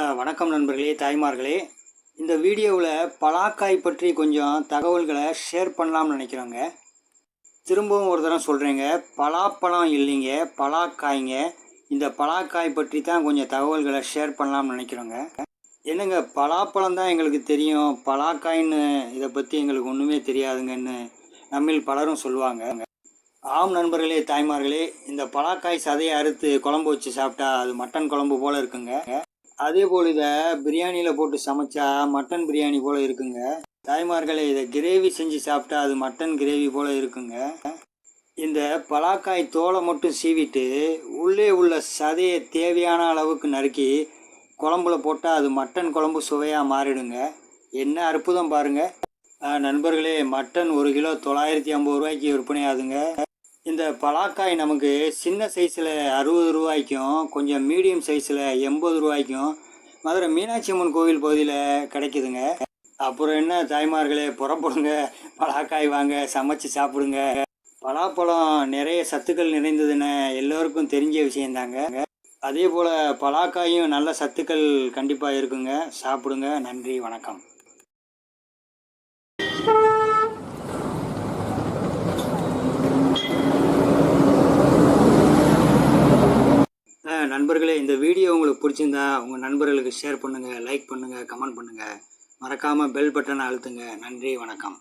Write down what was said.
வணக்கம் நண்பர்களே தாய்மார்களே. இந்த வீடியோவில் பலாக்காய் பற்றி கொஞ்சம் தகவல்களை ஷேர் பண்ணலாம்னு நினைக்கிறோங்க. திரும்பவும் ஒரு தடவை சொல்கிறேங்க பலாப்பழம் இல்லைங்க பலாக்காய்ங்க. இந்த பலாக்காய் பற்றி தான் கொஞ்சம் தகவல்களை ஷேர் பண்ணலாம்னு நினைக்கிறோங்க. என்னங்க பலாப்பழம் தான் எங்களுக்கு தெரியும். பலாக்காய்ன்னு இதை பற்றி எங்களுக்கு ஒன்றுமே தெரியாதுங்கன்னு நம்மில் பலரும் சொல்லுவாங்க. ஆம் நண்பர்களே தாய்மார்களே இந்த பலாக்காய் சதையை அறுத்து குழம்பு வச்சு சாப்பிட்டா அது மட்டன் குழம்பு போல் இருக்குங்க. அதே போல் இதை பிரியாணியில் போட்டு சமைச்சா மட்டன் பிரியாணி போல் இருக்குங்க. தாய்மார்களே இதை கிரேவி செஞ்சு சாப்பிட்டா அது மட்டன் கிரேவி போல் இருக்குங்க. இந்த பலாக்காய் தோலை மட்டும் சீவிட்டு உள்ளே உள்ள சதையை தேவையான அளவுக்கு நறுக்கி குழம்புல போட்டால் அது மட்டன் குழம்பு சுவையாக மாறிடுங்க. என்ன அற்புதம் பாருங்கள் நண்பர்களே மட்டன் ஒரு கிலோ தொள்ளாயிரத்தி ஐம்பது ரூபாய்க்கு விற்பனை ஆகுதுங்க இந்த பலாக்காய் நமக்கு சின்ன சைஸில் அறுபது ரூபாய்க்கும் கொஞ்சம் மீடியம் சைஸில் எண்பது ரூபாய்க்கும் மதுரை மீனாட்சி அம்மன் கோவில் பகுதியில் கிடைக்குதுங்க. அப்புறம் என்ன தாய்மார்களே புறப்படுங்க பலாக்காய் வாங்க சமைச்சு சாப்பிடுங்க. பலாப்பழம் நிறைய சத்துக்கள் நிறைந்ததுன்னு எல்லோருக்கும் தெரிஞ்ச விஷயந்தாங்க அதே போல் பலாக்காயும் நல்ல சத்துக்கள் கண்டிப்பாக இருக்குங்க. சாப்பிடுங்க. நன்றி. வணக்கம். நண்பர்களே இந்த வீடியோ உங்களுக்கு பிடிச்சிருந்தா உங்கள் நண்பர்களுக்கு ஷேர் பண்ணுங்கள் லைக் பண்ணுங்கள் கமெண்ட் பண்ணுங்கள் மறக்காமல் பெல் பட்டனை அழுத்துங்க. நன்றி வணக்கம்.